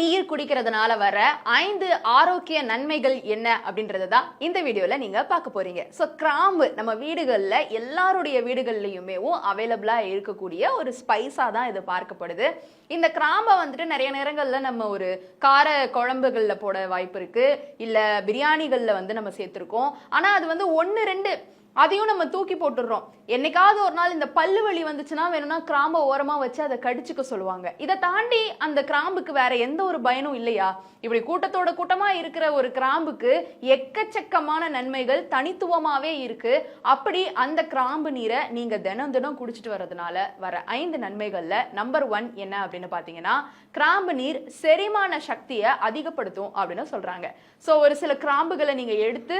நீர் குடிக்கிறதுனால வர ஐந்து ஆரோக்கிய நன்மைகள் என்ன அப்படின்றத தான் இந்த வீடியோவில் நீங்கள் பார்க்க போறீங்க. ஸோ கிராம்பு நம்ம வீடுகளில் எல்லாருடைய வீடுகள்லையுமே அவைலபிளாக இருக்கக்கூடிய ஒரு ஸ்பைஸாக தான் இது பார்க்கப்படுது. இந்த கிராம்பை வந்துட்டு நிறைய நேரங்களில் நம்ம ஒரு கார குழம்புகளில் போட வாய்ப்பு இருக்குது இல்லை பிரியாணிகளில் வந்து நம்ம சேர்த்துருக்கோம். ஆனால் அது வந்து ஒன்று ரெண்டு அதையும் நம்ம தூக்கி போட்டுடுறோம். என்னைக்காவது ஒரு நாள் இந்த பல்லு வலி வந்துச்சுன்னா வேணும்னா கிராம்பை ஓரமாக வச்சு அதை கடிச்சுக்க சொல்லுவாங்க. இதை தாண்டி அந்த கிராம்புக்கு வேற எந்த ஒரு பயனும் இல்லையா? இப்படி கூட்டத்தோட கூட்டமாக இருக்கிற ஒரு கிராம்புக்கு எக்கச்சக்கமான நன்மைகள் தனித்துவமாகவே இருக்கு. அப்படி அந்த கிராம்பு நீரை நீங்க தினம் தினம் குடிச்சிட்டு வர்றதுனால வர ஐந்து நன்மைகளில் நம்பர் ஒன் என்ன அப்படின்னு பார்த்தீங்கன்னா கிராம்பு நீர் செரிமான சக்தியை அதிகப்படுத்தும் அப்படின்னு சொல்றாங்க. ஸோ ஒரு சில கிராம்புகளை நீங்க எடுத்து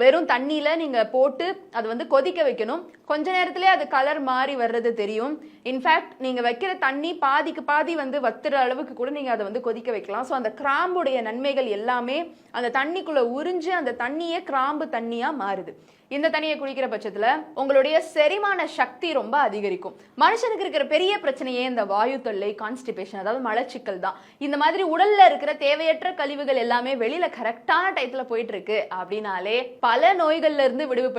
வெறும் தண்ணியில நீங்க போட்டு அது வந்து கொதிக்க வைக்கணும். கொஞ்ச நேரத்திலே அது கலர் மாறி வர்றது தெரியும். இன்ஃபேக்ட் நீங்கள் வைக்கிற தண்ணி பாதிக்கு பாதி வந்து வத்துற அளவுக்கு கூட நீங்கள் அதை வந்து கொதிக்க வைக்கலாம். ஸோ அந்த கிராம்புடைய நன்மைகள் எல்லாமே அந்த தண்ணிக்குள்ளே உறிஞ்சு அந்த தண்ணியே கிராம்பு தண்ணியாக மாறுது. இந்த தண்ணியை குடிக்கிற பட்சத்தில் உங்களுடைய செரிமான சக்தி ரொம்ப அதிகரிக்கும். மனுஷனுக்கு இருக்கிற பெரிய பிரச்சனையே இந்த வாயு தொல்லை கான்ஸ்டிபேஷன் அதாவது மலச்சிக்கல் தான். இந்த மாதிரி உடல்ல இருக்கிற தேவையற்ற கழிவுகள் எல்லாமே வெளியில கரெக்டான டயத்துல போயிட்டு இருக்கு. அப்படின்னாலே பல நோய்கள்ல இருந்து விடுவு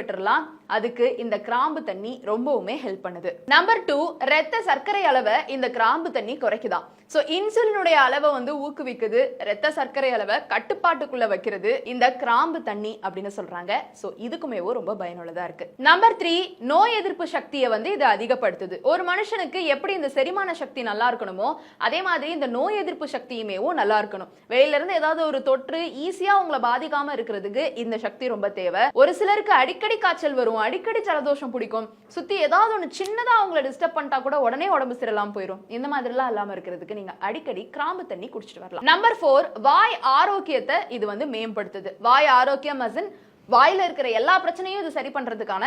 자 அதுக்கு இந்த கிராம்பு தண்ணி ரொம்பவுமே ஹெல்ப் பண்ணுது. நம்பர் டூ ரத்த சர்க்கரை அளவை இந்த கிராம்பு தண்ணி குறைக்குதான் ஸோ இன்சுலினுடைய அளவை வந்து ஊக்குவிக்குது ரத்த சர்க்கரை அளவை கட்டுப்பாட்டுக்குள்ள வைக்கிறது இந்த கிராம்பு தண்ணி அப்படின்னு சொல்றாங்க. ஸோ இதுக்குமே ரொம்ப பயனுள்ளதா இருக்கு. நம்பர் த்ரீ நோய் எதிர்ப்பு சக்தியை வந்து இது அதிகப்படுத்துது. ஒரு மனுஷனுக்கு எப்படி இந்த செரிமான சக்தி நல்லா இருக்கணுமோ அதே மாதிரி இந்த நோய் எதிர்ப்பு சக்தியுமேவும் நல்லா இருக்கணும். வெளியில இருந்து ஏதாவது ஒரு தொற்று ஈஸியா உங்களை பாதிக்காம இருக்கிறதுக்கு இந்த சக்தி ரொம்ப தேவை. ஒரு சிலருக்கு அடிக்கடி காய்ச்சல் வரும் அடிக்கடி ஜலதோஷம் பிடிக்கும். சுத்தி ஏதாவது ஒன்று சின்னதாக அவங்கள டிஸ்டர்ப் பண்ணிட்டா கூட உடனே உடம்பு சிறலாம் போயிடும் இந்த மாதிரிலாம் இல்லாமல் இருக்கிறதுக்கு நீங்க அடிக்கடி கிராம்பு தண்ணி குடிச்சிட்டு வரலாம். நம்பர் ஃபோர் வாய் ஆரோக்கியத்தை இது வந்து மேம்படுத்துது. வாய் ஆரோக்கியம் அசன் வாயில் இருக்கிற எல்லா பிரச்சனையும் இது சரி பண்ணுறதுக்கான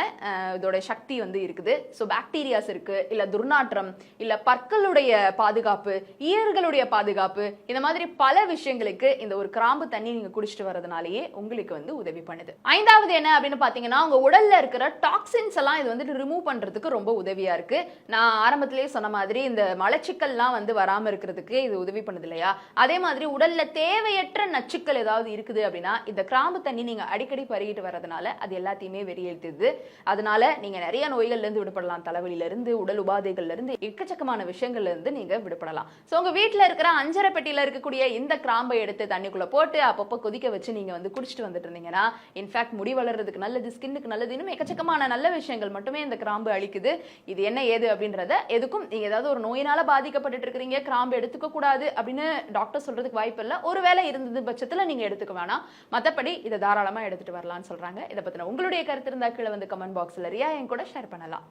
இதோட சக்தி வந்து இருக்குது. ஸோ பாக்டீரியாஸ் இருக்குது இல்லை துர்நாற்றம் இல்லை பற்களுடைய பாதுகாப்பு ஈரர்களுடைய பாதுகாப்பு இந்த மாதிரி பல விஷயங்களுக்கு இந்த ஒரு கிராம்பு தண்ணி நீங்கள் குடிச்சிட்டு வர்றதுனாலயே உங்களுக்கு வந்து உதவி பண்ணுது. ஐந்தாவது என்ன அப்படின்னு பார்த்தீங்கன்னா உங்கள் உடலில் இருக்கிற டாக்ஸின்ஸ் எல்லாம் இது வந்துட்டு ரிமூவ் பண்ணுறதுக்கு ரொம்ப உதவியாக இருக்குது நான் ஆரம்பத்திலேயே சொன்ன மாதிரி இந்த மலச்சிக்கல்லாம் வந்து வராமல் இருக்கிறதுக்கு இது உதவி பண்ணுது இல்லையா? அதே மாதிரி உடலில் தேவையற்ற நச்சுக்கள் ஏதாவது இருக்குது அப்படின்னா இந்த கிராம்பு தண்ணி நீங்கள் அடிக்கடி பறி வெளியிட்டு வர்றதுனால அது எல்லாத்தையுமே வெளியேற்றுது அதனால நீங்க நிறைய நோய்கள்ல இருந்து விடுபடலாம். தலைவலியில இருந்து உடல் உபாதைகள்லேருந்து எக்கச்சக்கமான விஷயங்கள்ல இருந்து நீங்க விடுபடலாம். ஸோ உங்க வீட்டில் இருக்கிற அஞ்சரை பெட்டியில இருக்கக்கூடிய இந்த கிராம்பை எடுத்து தண்ணிக்குள்ள போட்டு அப்பப்போ கொதிக்க வச்சு நீங்க வந்து குடிச்சிட்டு வந்துட்டு இருந்தீங்கன்னா இன்ஃபேக்ட் முடி வளர்றதுக்கு நல்லது ஸ்கின்னுக்கு நல்லது இன்னும் எக்கச்சக்கமான நல்ல விஷயங்கள் மட்டுமே இந்த கிராம்பு அளிக்குது இது என்ன ஏது அப்படின்றத எதுக்கும் நீங்க ஏதாவது ஒரு நோயினால பாதிக்கப்பட்டுட்டு இருக்கிறீங்க கிராம்பு எடுத்துக்க கூடாது அப்படின்னு டாக்டர் சொல்றதுக்கு வாய்ப்பு இல்லை ஒருவேளை இருந்தது பட்சத்துல நீங்க எடுத்துக்க வேணாம். மத்தபடி இதை தாராளமா எடுத்துட்டு வரலாம்னு சொல்றாங்க. இதை பற்றின உங்களுடைய கருத்து இருந்தா கீழே வந்து கமெண்ட் பாக்ஸ்ல ரியா என் கூட ஷேர் பண்ணலாம்.